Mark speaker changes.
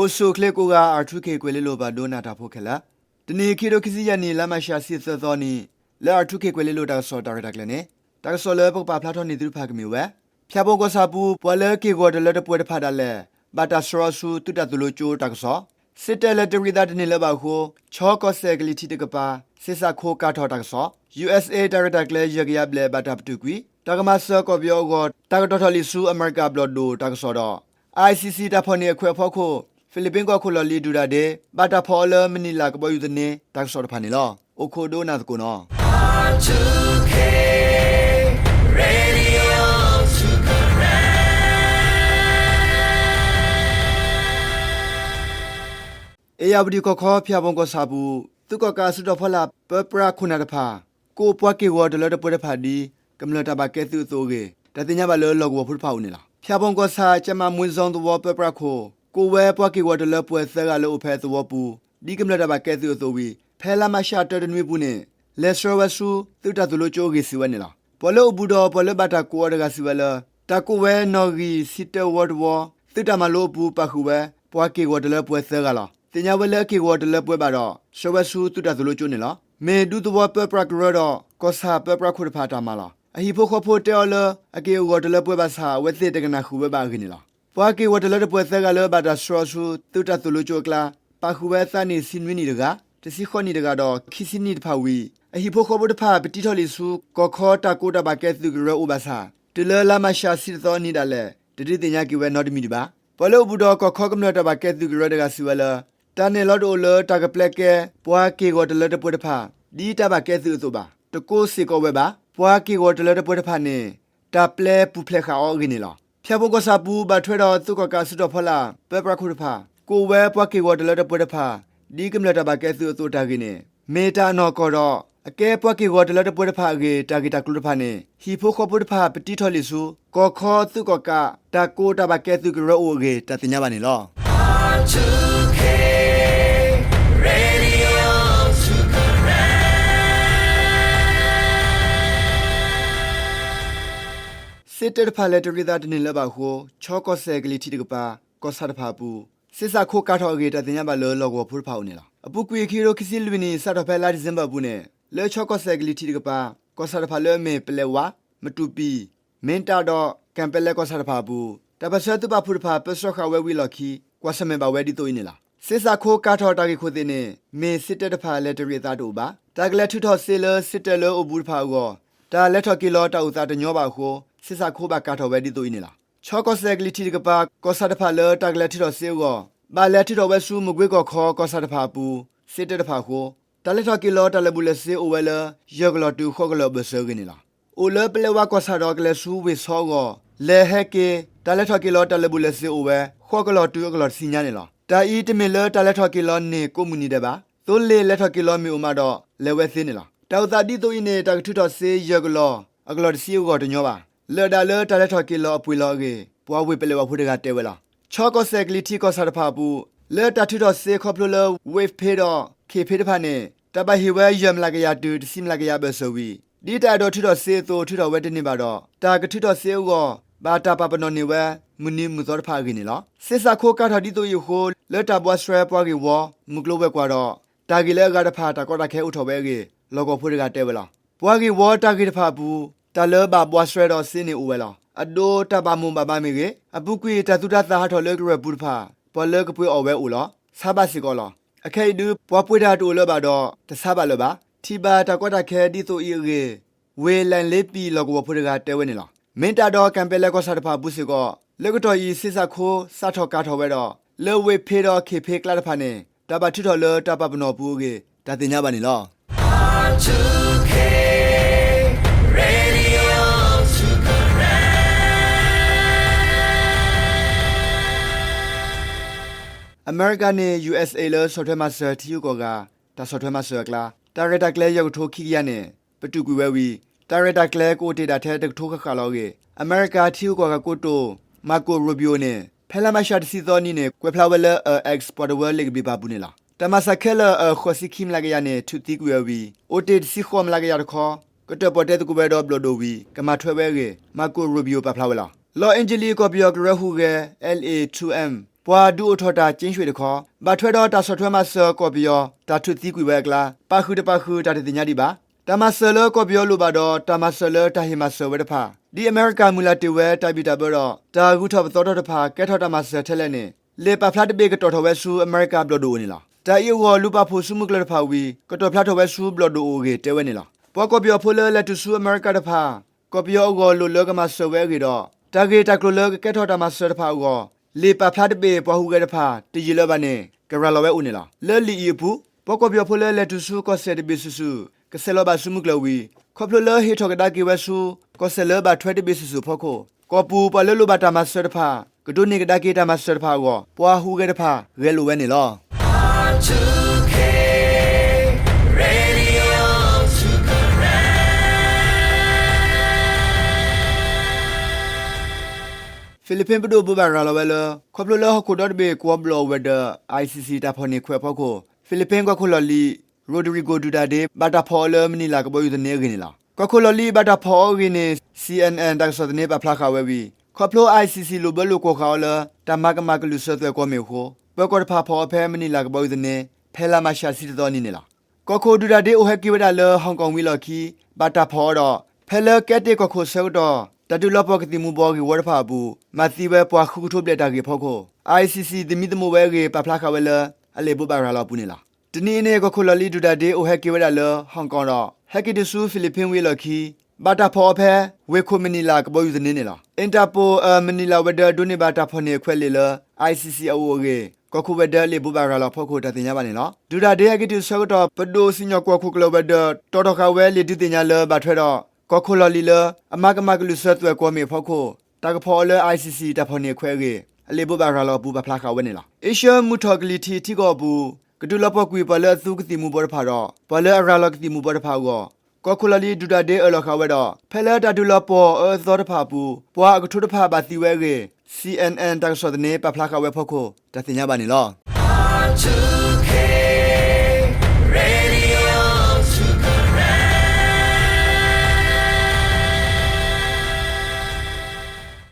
Speaker 1: အိုဆိုကလေကိုကအထုခေကွေလေလိုပါဒိုနာတာဖို့ခလာတနီခိဒိုခစီယနီလာမရှာစီသသောနီလာအထုခေကွေလေလိုတာဆောတာရတာကလည်းနေတာဆောလေပုပ္ပါဖလာထောနေသူဖာကမီဝဲဖျာဘောကစာပူပွာလေကေကိုတလတပွဲတဖာဒါလေဘာတာဆရဆူတူတတူလိုချိုတာကဆောစစ်တဲလက်တရီဒါတနေလဘခုချောကောဆက်ကလီတီတကပါစစ်စခိုကာထောတာကဆော USA Director ကလေးရကရဘလေဘာတာပတူကွီတကမဆာကောပြောကိုတာကတော်ထလီဆူအမေရိကဘလော့ဒိုတာကဆောတော့ ICC တာဖော်နေခွဲဖောက်ခု ဖိလစ်ပင်းကခုလော်လီဒူရာဒေဘာတာဖော်လမနီလာကပေါ်ယူတဲ့နေတာကဆောဖာနေလောအခုဒိုနာတကုနော
Speaker 2: R2K Radio to correct.
Speaker 1: အေယာဘဒီကခေါ်ဖျာပုံကစားဘူးသူကကာစုတော့ဖလာပပရာခုနာတဖာကိုပွားကေဝဒလတပရဖာဒီကမလတာဘကဲသူသိုကေတတင်ညဘလောလောကဝဖုဖောက်နေလားဖျာပုံကစားချမမွန်းဆောင်တော့ပပရာခို ကိုဝဲပွားကေဝဒလပွဲဆက်ကလောဖဲသောပူဒီကမလတာဘကဲသူသိုဝီဖဲလာမရှာတတနွေပူနေလက်စရဝဆူသူတတလိုချိုကေစီဝနေလားဘလောဘူဒဘလောဘတာကိုရကစီဝလာတကိုဝဲနော်ဂီစီတဝတ်ဝသူတမလိုပူပခုဝဲပွားကေဝဒလပွဲဆက်ကလားတင်ညာဝလဲကေဝဒလပွဲပါတော့ရှဝဆူသူတတလိုချိုနေလားမေဒူတဝပပရကရတော့ကောစာပပရခုတဖာတာမလားအဟိဖို့ခဖို့တဲလအကေဝဒလပွဲပါစာဝက်စစ်တကနာခုပဲပါခင်းလား ပွားကေဝဒလပွဲဆက်ကလောဘာတာရှောဆူသူတတလိုချိုကလာပါခုပဲစနေစင်ဝင်းနေတကတစီခွန်နေတကတော့ခီစနီတဖာဝီအဟိဖို့ခဖို့တဖာပတိထော်လီစုကောခေါ်တာကိုတဘာကဲသူကရဥပါစာတလလာမရှာစီသောနေတာလေတတိတင်ညာကိဝဲနော်တမီဒီပါဘလို့ဘူးတော့ကောခေါ်ကမ္နတဘာကဲသူကရတကစီဝလာတန်နေလော်ဒိုလတာကပလက်ကဲပွားကေကိုတလတပွတ်တဖာဒီတဘာကဲသူဆိုပါတကိုစီကောဝဲပါပွားကေကိုတလတပွတ်တဖာနေတာပလဲပူဖလက်ခါအောဂင်းနေလား ဖျက်ဖို့ကစားပူဘာထွဲတော့သူကကဆူတော့ဖလာပပရခုတဖာကိုဝဲပွားကေကိုတလတပွတ်တဖာဒီကမ္နတဘာကဲသူဆိုတာကင်းနေမေတာနော်ကောတော့အကဲပွားကေကိုတလတပွတ်တဖာကေတာဂီတာကလူတဖာနေဟီဖိုခေါ်ပွတ်တဖာပတိထော်လီစုကောခေါ်သူကကတာကိုတဘာကဲသူကရောအိုကေတတင်ညာပါနေလော
Speaker 2: R2K
Speaker 1: စစ်တက်ဖာလက်တရီသာတနေလဘဟုချောကောဆဲကလေးတီတကပါကောဆာတဖာပူစစ်စာခိုကာထောကေတတင်ရပါလောလောကိုဖုဖောက်နေလားအပုကွေခီရိုခစီလူနီစတော့ဖဲလာဒီဇင်ဘာဘူးနေလဲချောကောဆဲကလေးတီတကပါကောဆာတဖာလဲမေပလဲဝါမတူပီမင်တာတော့ကံပလဲကောဆာတဖာဘူးတပစတူပါဖုဖာပစခဝဲဝီလော်ခီကွာစမေဘဝဲဒီတိုင်းနေလားစစ်စာခိုကာထောတာကေခိုတဲ့နေမေစစ်တက်တဖာလက်တရီသာတို့ပါတာကလက်ထူထော်ဆေလစစ်တက်လောအဘူးဖာကောတာလက်ထော်ကီလောတာဥသာတညောပါခို စစ်စာခိုးပါကာထော်ဝဲဒီတိုင်းနေလားချောကောဆက်ကလီတီကပါကောဆာတဖာလောတာကလက်ထီတော်ဆေကောဘာလက်ထီတော်ဝဲဆူမကွေးကောခေါ်ကောဆာတဖာပူစစ်တတဖာခိုတလက်ထော်ကီလောတလက်ဘူးလက်ဆေအိုဝဲလယောကလောတူခေါကလောဘဆောကင်းလားအိုလပလေဝါကောဆာတော်ကလက်ဆူဝေဆောကောလဲဟဲကေတလက်ထော်ကီလောတလက်ဘူးလက်ဆေအိုဝဲခေါကလောတူကလောစီညာနေလားတာအီတမီလောတလက်ထော်ကီလောနေကိုမူနီတဲ့ပါသို့လေလက်ထော်ကီလောမီအိုမတော့လဲဝဲစင်းနေလားတောက်တာဒီတိုင်းနေတာကထူတော်ဆေယောကလောအကလောစီယောကောတညောပါ လေဒါလေတလက်ထော်ကီလောအပွေလောကေပွားဝေပလေဝဖုတကတဲဝဲလာချောကောဆက်ကလီတီကောဆာတဖာဘူးလေတထီတော့စေခေါပလိုလဝေဖဖေတော့ခေဖေတဖာနေတပဟီဝဲယမ်လာကရတူတစီမလာကရဘဆိုဝီဒီတာတော့ထီတော့စေတိုထီတော့ဝဲတနေပါတော့တာကထီတော့စေဦးကောဘာတာပပနော်နေဝဲမနီမူသောတဖာကင်းနေလောစစ်စခိုကာထာဒီတိုယခိုလေတာဘွားစရပွားကေဝမုကလိုဝဲကွာတော့တာဂီလေကတဖာတာကောတာခဲဥထော်ပဲကေလောကောဖုတကတဲဝဲလာပွားကေဝတာဂီတဖာဘူး တလဘဘွားစရတော့စင်းနေဦးဝဲလာအဒိုတဘာမုံဘာဘာမေကေအပုကွေတသူတသာထော်လေကရပူဖာပေါ်လေကပွေအော်ဝဲဦးလောဆာဘစီကောလောအခဲဒူပွားပွေတာတူလောပါတော့တဆာဘလောပါတီဘာတကွတာခဲဒီဆိုဤရေဝေလန်လေးပီလောကဝဖုတကတဲဝဲနေလောမင်တာတော့ကံပယ်လက်ကောဆာတဖာဘူးစီကောလေကတော်ဤစစ်စခိုးစထော်ကာထော်ဝဲတော့လေဝေဖေတော့ခေဖေကလာတဖာနေတဘာထီတော်လေတပပနောပူကေတတင်ညပါနေလော အမေရိကန်နဲ့ USA လို့ဆော့ဖ်ဝဲမှာဆာတီယူကောကဒါဆော့ဖ်ဝဲမှာဆာကလာတာရတာကလဲရောက်ထိုးခိကရနဲ့ပတူကွေဝဲဝီတာရတာကလဲကိုတေတာထဲတထိုးခခလောကေအမေရိကတီယူကောကကိုတိုမာကိုရူဘီယိုနဲ့ဖဲလာမရှာတစီသောနီနဲ့ကွေဖလာဝဲလအက်စပေါ်တဝဲလိကဘီဘာဘူးနေလားတမစခဲလအခိုစီခိမလာကရနဲ့ထူတီကွေဝီအိုတေစီခေါမလာကရတခေါ်ကတပေါ်တဲ့တကူဘဲတော့ဘလိုဒိုဝီကမထွဲပဲကေမာကိုရူဘီယိုပဖလာဝဲလားလော်အန်ဂျလီကိုပြောကရဟူကေ LA2M ပွာဒူအထော်တာကျင်းရွှေတခေါ်ဘာထွဲတော့တာဆော့ထွဲမဆောကော်ပီယောတာထုသီကွေဝဲကလာပါခုတပါခုတာတဲ့ညာဒီပါတမဆလကော်ပီယောလိုပါတော့တမဆလတာဟီမဆဝဲတဖာဒီအမေရိကန်မူလာတီဝဲတိုင်ပီတာဘောတော့တာခုထော်တော်တော်တဖာကဲထော်တမဆထဲလဲနေလေပါဖလာတဘေကတော်တော်ဝဲဆူအမေရိကန်ဘလော့ဒိုနေလားတာဤဝလူပါဖို့ဆူမကလတဖာဝီကတော်ဖလာတော်ဝဲဆူဘလော့ဒိုအိုကေတဲဝဲနေလားပွာကော်ပီယောဖိုလလက်တူဆူအမေရိကန်တဖာကော်ပီယောအောလိုလောကမဆဝဲကေတော့တာဂေတာကလိုလောကဲထော်တမဆတဖာအော လေပါဖလာတပေပွားဟုကဲတဖာတကြီးလဘနဲ့ကရလောဝဲဦးနေလားလဲလီအပူပေါကပြောဖလဲလက်တူဆူကောဆက်တပေဆူဆူကဆဲလောဘဆူမကလဝီခေါပလလဟီထောကဒါကေဝဆူကောဆဲလဘထွဲတပေဆူဆူဖောခိုကောပူပလလဘတာမဆတဖာကဒုနေကဒါကေတာမဆတဖာကောပွားဟုကဲတဖာရဲလိုဝဲနေလော ဖိလစ်ပင်းပဒိုဘူဘာရာလောဝဲလခေါပလလဟခုဒတ်ဘေကွာဘလောဝဲဒ ICC တာဖော်နေခွဲဖောခိုဖိလစ်ပင်းကခုလော်လီရိုဒရီဂိုဒူဒါဒေဘာတာဖော်လမနီလာကဘောယူဒနေဂင်းလာကခုလော်လီဘာတာဖော်ဂင်းနေ CNN တက်ဆော့ဒနေပါဖလာခါဝဲဘီခေါပလို ICC လိုဘလိုကိုခါလတမကမကလူဆွဲသွဲကောမေခိုဘကောဖာဖော်ဖဲမနီလာကဘောယူဒနေဖဲလာမရှာစီတော်နေနေလားကခိုဒူဒါဒေအိုဟက်ကီဝဒါလဟောင်ကောင်ဝီလော်ခီဘာတာဖော်တော့ဖဲလကက်တေကခိုဆောတော့ တတူလပကတိမူဘောဂီဝရဖာဘူးမသီဝဲပွားခုထုပလက်တာဂီဖောက်ခို ICC တမီတမဝဲဂီပပလာခဝဲလအလေဘူဘာရာလောပူနေလားတနီနေကခိုလလီဒူဒါဒေအိုဟက်ကီဝဒါလဟောင်ကောင်တော့ဟက်ကီတဆူဖိလစ်ပင်းဝေလခီဘာတာဖော်ဖဲဝေခိုမနီလာကဘောယူနေနေလားအင်တာပိုမနီလာဝဒဒိုနေဘာတာဖော်နေခွဲလေလ ICC အဝိုဂေကခုဝဒလေဘူဘာရာလောဖောက်ခိုတတင်ရပါနေနော်ဒူဒါဒေဟက်ကီတဆောကတော့ပဒိုစညောကွာခုကလဝဒတော်တော်ခဝဲလေဒူတင်ညာလဘာထွဲတော့ ကခိုလလီလအမကမကလူဆွတ်ွယ်ကွာမေဖောက်ခိုတာကဖော်လ ICC တဖော်နေခွဲကေအလေဘဘာရာလောပူပဖလာခဝဲနေလားအေရှမူထော်ဂလီတီတီကောဘူးကဒူလပကွေပလက်သုကတိမူဘောဖာတော့ပလက်အရာလကတိမူဘောဖာကောကောခုလလီဒူဒါဒေအလခဝဲတော့ဖဲလက်တာဒူလပေါ်အသောတဖာဘူးပွာအကထုတဖာပါတိဝဲကေ CNN တက်ဆော့တဲ့နေပဖလာခဝဲဖောက်ခိုတတင်ရပါနေလော
Speaker 2: R2K